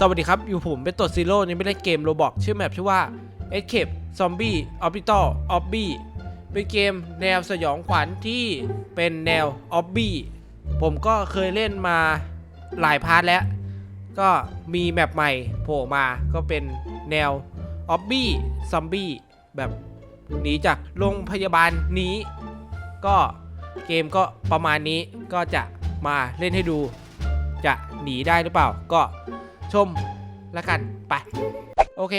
สวัสดีครับ อยู่ผมเป็นตัวซีโร่นี่ไม่ได้เกมโรบอกชื่อแมปชื่อว่า Escape Zombie Hospital Obby เป็นเกมแนวสยองขวัญที่เป็นแนว Obby ผมก็เคยเล่นมาหลายพาร์ทแล้ว ก็มีแมปใหม่โผล่มาก็เป็นแนว Obby Zombie แบบหนีจากโรงพยาบาลหนี้ ก็เกมก็ประมาณนี้ก็จะมาเล่นให้ดู จะหนีได้หรือเปล่าก็ ชมแล้วกันไปโอเค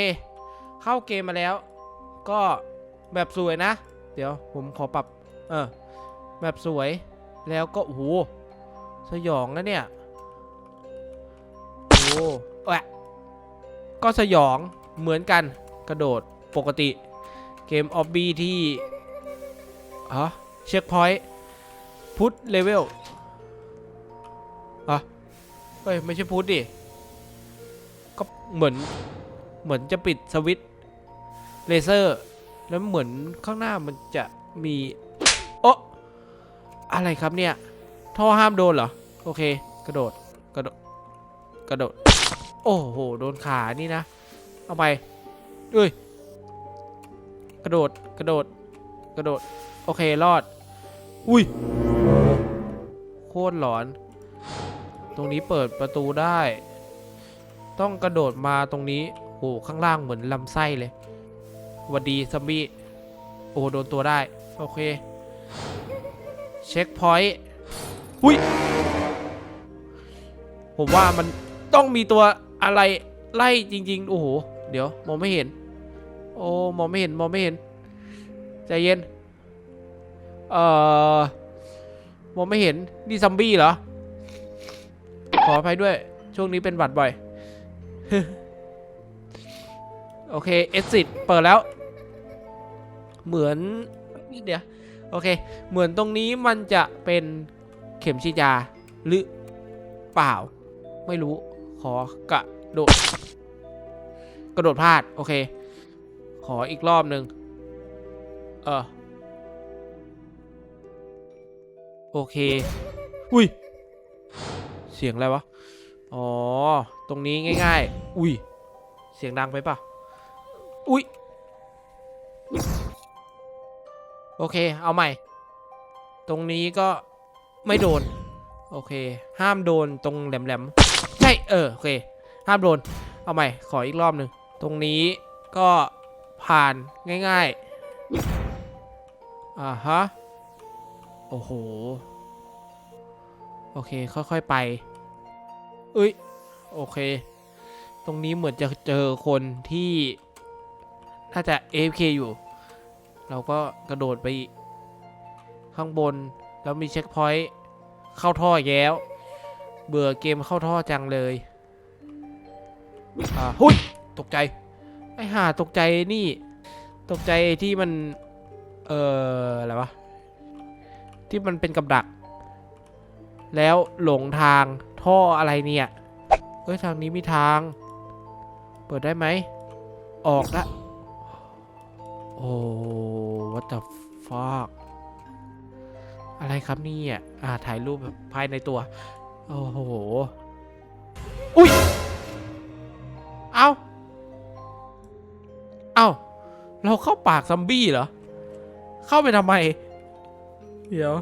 เข้าเกมมาแล้ว ก็แบบสวยนะ เดี๋ยวผมขอปรับ เออแบบสวยแล้วก็โอ้โหสยองนะเนี่ยโอ้โหแอะก็สยองเหมือนกันกระโดดปกติเกมออบบี้ที่ฮะเช็คพอยต์พุทเลเวลอะเฮ้ย ไม่ใช่พุทดิ ก็เหมือนเหมือนจะปิดสวิตช์เลเซอร์ แล้วเหมือนข้างหน้ามันจะมีโอะอะไรครับเนี่ย ท่อห้ามโดนเหรอ โอเค กระโดด กระโดด กระโดด โอ้โห โดนขานี่นะ เอาไปเอ้ย กระโดด กระโดด กระโดด โอเค รอด อุ้ย โคตรหลอน ตรงนี้เปิดประตูได้ ต้องกระโดดมาตรงนี้โอ้ข้างล่างเหมือนลำไส้เลยวัดดีซัมบี้โอ้โดนตัวได้ โอเค เช็คพอยต์อุ้ย ผมว่ามันต้องมีตัวอะไรไล่จริง ๆ โอ้โห เดี๋ยว มองไม่เห็น โอ้มองไม่เห็น มองไม่เห็น ใจเย็น เอ่อ มองไม่เห็น นี่ซัมบี้เหรอ ขออภัยด้วย ช่วงนี้เป็นหวัดบ่อย โอเคเอซิดเปิดแล้ว เหมือนเดี๋ยวโอเค เหมือนตรงนี้มันจะเป็นเข็มฉีดยาหรือเปล่า ไม่รู้ ขอกระโดด กระโดดพลาด โอเค ขออีกรอบหนึ่งเออ โอเค อุ้ย เสียงอะไรวะ อ๋อ ตรงนี้ง่าย ๆ อุ้ย เสียงดังไปปะอุ้ย โอเค เอาใหม่ ตรงนี้ก็ไม่โดน โอเค ห้ามโดนตรงแหลมๆ ใช่ เออ โอเค ห้ามโดน เอาใหม่ ขออีกรอบหนึ่ง ตรงนี้ก็ผ่านง่ายๆ อ่าฮะ โอ้โห โอเค ค่อยๆไป เอ้ย โอเค ตรงนี้เหมือนจะเจอคนที่น่าจะ AFK อยู่ เราก็กระโดดไปข้างบน แล้วมีเช็คพอยต์เข้าท่อแล้ว เบื่อเกมเข้าท่อจังเลย อ่าหุยตกใจ ไอห่าตกใจนี่ ตกใจที่มัน เอ่อ อะไรวะ ที่มันเป็นกับดัก แล้วหลงทาง ท่ออะไรเนี่ยเอ้ยทางนี้มีทาง เปิดได้ไหม ออกละ โอ้ what the fuck อะไรครับนี่อะอ่าถ่ายรูปแบบภายในตัว โอ้โห อุ้ย เอาเอาเราเข้าปากซัมบี้เหรอ เข้าไปทำไม เดี๋ยว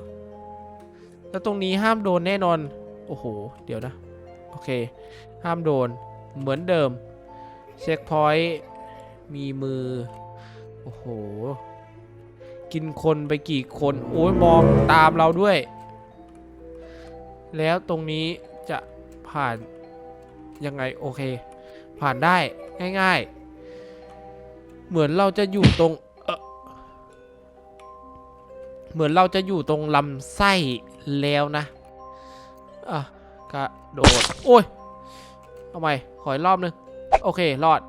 แล้วตรงนี้ห้ามโดนแน่นอน โอ้โห เดี๋ยวนะ โอเค ห้ามโดน เหมือนเดิม เช็คพอยต์มีมือ โอ้โห กินคนไปกี่คน โอ้ยมองตามเราด้วย แล้วตรงนี้จะผ่าน ยังไง โอเค ผ่านได้ง่ายๆ เหมือนเราจะอยู่ตรงเออเหมือนเราจะอยู่ตรงลำไส้แล้วนะ อะกระโดด โอ้ยเอาใหม่ขออีกรอบนึง โอเค รอด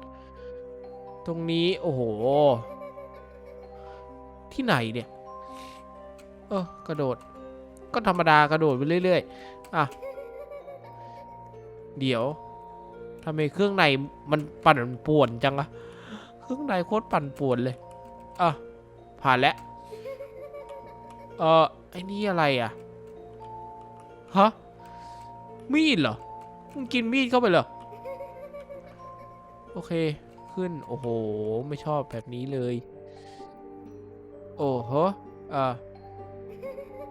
ตรงนี้ โอ้โห ที่ไหนเนี่ย เออกระโดด ก็ธรรมดากระโดดไปเรื่อยๆ อะ เดี๋ยวทำไมเครื่องในมันปั่นป่วนจังอะเครื่องในโคตรปั่นป่วนเลย อะ ผ่านแล้ว เออไอ้นี่อะไรอะฮะ มีดเหรอมึงกินมีดเข้าไปเหรอโอเคขึ้นโอ้โห ไม่ชอบแบบนี้เลย โอ้โหอ่า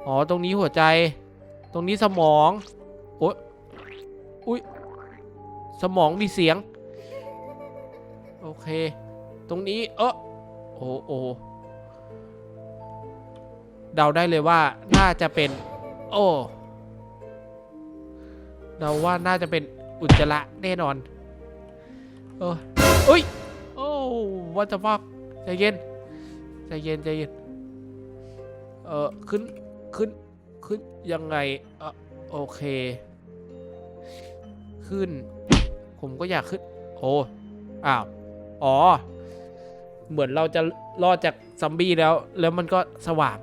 อ๋อตรงนี้หัวใจ ตรงนี้สมองโอ้ยอุ้ยสมองมีเสียง โอเค ตรงนี้เออโอ้โอ้เดาได้เลยว่าน่าจะเป็น โอ้ เดาว่าน่าจะเป็นอุจจาระแน่นอนเออเอ้ยโอ้วัตฟักใจเย็นใจเย็นใจเย็นเออขึ้นขึ้นขึ้นยังไงเออโอเค ขึ้น ผมก็อยากขึ้น โอ้อ้าวอ๋อ เหมือนเราจะรอดจากซัมบี้แล้ว แล้วมันก็สว่าง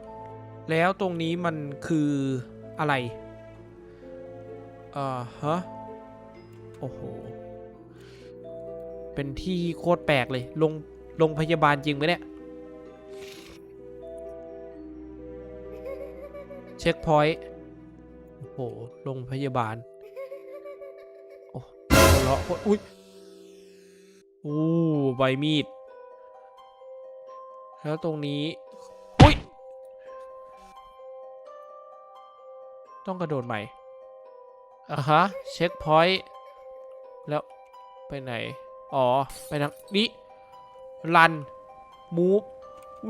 แล้วตรงนี้มันคืออะไร อ่าฮะ โอ้โห เป็นที่โคตรแปลกเลยลงโรงพยาบาลจริงไหมเนี่ย เช็คพอยต์ โอ้โหโรงพยาบาล โอ้หัวเราะอุ้ยอู้ใบมีด แล้วตรงนี้อุ้ย ต้องกระโดดใหม่ อะฮะ เช็คพอยต์แล้วไปไหน อ๋อ ไปทางนี้รันมูฟ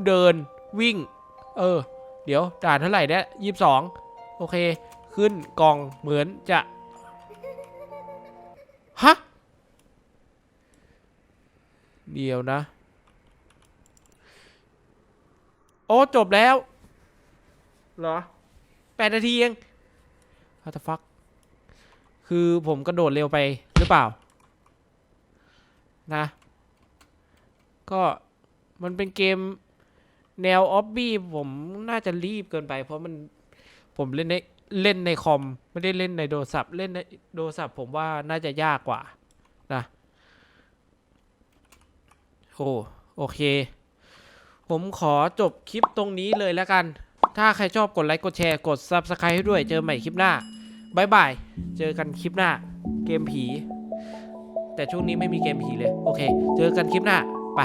เดินวิ่ง เออ เดี๋ยวด่านเท่าไหร่เนี่ยยี่สิบสองโอเค ขึ้นกล่องเหมือนจะ ฮะ เดี๋ยวนะ โอ้ จบแล้ว เหรอแปดนาทีเอง What the fuck คือผมกระโดดเร็วไปหรือเปล่า นะ ก็มันเป็นเกมแนวออบบี้ผมน่าจะรีบเกินไป เพราะมันผมเล่นในเล่นในคอม ไม่ได้เล่นในโทรศัพท์เล่นในโทรศัพท์ผมว่าน่าจะยากกว่านะโอ้โอเค ผมขอจบคลิปตรงนี้เลยแล้วกัน ถ้าใครชอบกดไลค์กดแชร์กด Subscribe ให้ด้วยเจอใหม่คลิปหน้า บายบาย เจอกันคลิปหน้า เกมผี แต่ช่วงนี้ไม่มีเกมผีเลย โอเค เจอกันคลิปหน้า ไป